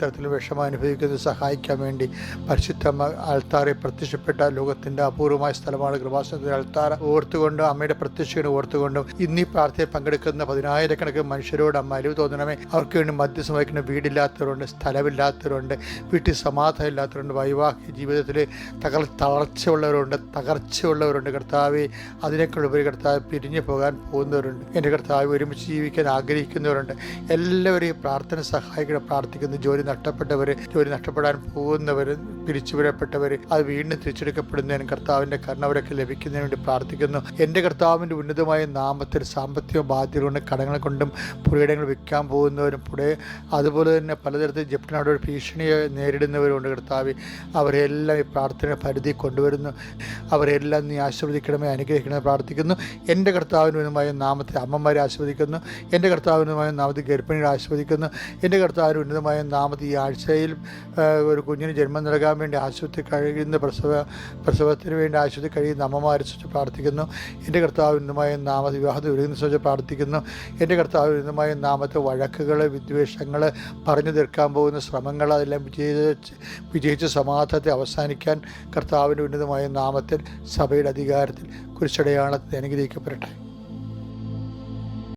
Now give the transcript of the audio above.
തരത്തിൽ വിഷമം അനുഭവിക്കുന്നത് സഹായിക്കാൻ വേണ്ടി പരിശുദ്ധ അൾത്താറെ പ്രത്യക്ഷപ്പെട്ട ലോകത്തിന്റെ അപൂർവമായ സ്ഥലമാണ് കൃപാസനത്തിന്റെ അൾത്താറ ഓർത്തുകൊണ്ട് അമ്മയുടെ പ്രത്യക്ഷനെ ഓർത്തുകൊണ്ടും ഇന്നീ പ്രാർത്ഥനയിൽ പങ്കെടുക്കുന്ന പതിനായിരക്കണക്കിന് മനുഷ്യരോട് അമ്മ അലിവ് തോന്നണമേ. അവർക്ക് വേണ്ടി മദ്യസം വഹിക്കുന്ന വീടില്ലാത്തവരുണ്ട് സ്ഥലമില്ലാത്തവരുണ്ട് വീട്ടിൽ സമാധാനം ഇല്ലാത്തവരുണ്ട് വൈവാഹിക ജീവിതത്തിൽ തകർ തളർച്ചയുള്ളവരുണ്ട് തകർച്ചയുള്ളവരുണ്ട്. കർത്താവെ ഉപരി കർത്താവ് പിരിഞ്ഞു പോകാൻ പോകുന്നവരുണ്ട്. എന്റെ കർത്താവ് ഒരുമിച്ച് ജീവിക്കാൻ ആഗ്രഹിക്കുന്നവരുണ്ട്. എല്ലാവരെയും പ്രാർത്ഥന സഹായിക്കണം പ്രാർത്ഥിക്കുന്നു. ജോലി നഷ്ടപ്പെട്ടവർ ജോലി നഷ്ടപ്പെടാൻ പോകുന്നവർ പിരിച്ചുവിടപ്പെട്ടവർ അത് വീണ്ടും തിരിച്ചെടുക്കപ്പെടുന്നതിനും കർത്താവിന്റെ കർണവരൊക്കെ ലഭിക്കുന്നതിന് വേണ്ടി പ്രാർത്ഥിക്കുന്നു. എന്റെ കർത്താവിന്റെ ഉന്നതമായ നാമത്തിൽ സാമ്പത്തിക ബാധ്യത കൊണ്ട് കടങ്ങൾ കൊണ്ടും പുഴയിടങ്ങൾ വിൽക്കാൻ പോകുന്നവരും പുഴ അതുപോലെ തന്നെ പലതരത്തിൽ ജപ്തിനാടോട് ഭീഷണിയെ നേരിടുന്നവരുണ്ട് കർത്താവ്. അവരെല്ലാം ഈ പ്രാർത്ഥന പരിധി കൊണ്ടുവരുന്നു. അവരെല്ലാം നീ ആശീർവദിക്കണമേ അനുഗ്രഹിക്കണമേ പ്രാർത്ഥിക്കുന്നു. എന്റെ കർത്താവിനുമായ നാമത്തെ അമ്മമാരെ ആസ്വദിക്കുന്നു എന്റെ കർത്താവിനുമായ നാമത്തെ ഗർഭിണികളെ ആസ്വദിക്കുന്നു എന്റെ കർത്താവിന് ഉന്നതമായ നാമത്തെ ഈ ആഴ്ചയിൽ ഒരു കുഞ്ഞിന് ജന്മം നൽകാൻ വേണ്ടി ആശുപത്രി കഴിയുന്ന പ്രസവ പ്രസവത്തിന് വേണ്ടി ആശുപത്രി കഴിയുന്ന അമ്മമാരെ സൂചിച്ച് പ്രാർത്ഥിക്കുന്നു. എന്റെ കർത്താവ് ഉന്നതമായ നാമ വിവാഹത്തിൽ ഒരുങ്ങുന്ന സൂചിച്ച് പ്രാർത്ഥിക്കുന്നു. എന്റെ കർത്താവ് ഉന്നതമായ നാമത്തെ വഴക്കുകൾ വിദ്വേഷങ്ങൾ പറഞ്ഞു തീർക്കാൻ പോകുന്ന ശ്രമങ്ങൾ അതെല്ലാം വിജയിച്ച് വിജയിച്ച് സമാധാനത്തെ അവസാനിക്കാൻ കർത്താവിന്റെ ഉന്നതമായ നാമത്തിൽ സഭയുടെ അധികാരത്തിൽ കുരിശടയാളത്തിൽ അനുഗ്രഹിക്കപ്പെടട്ടെ.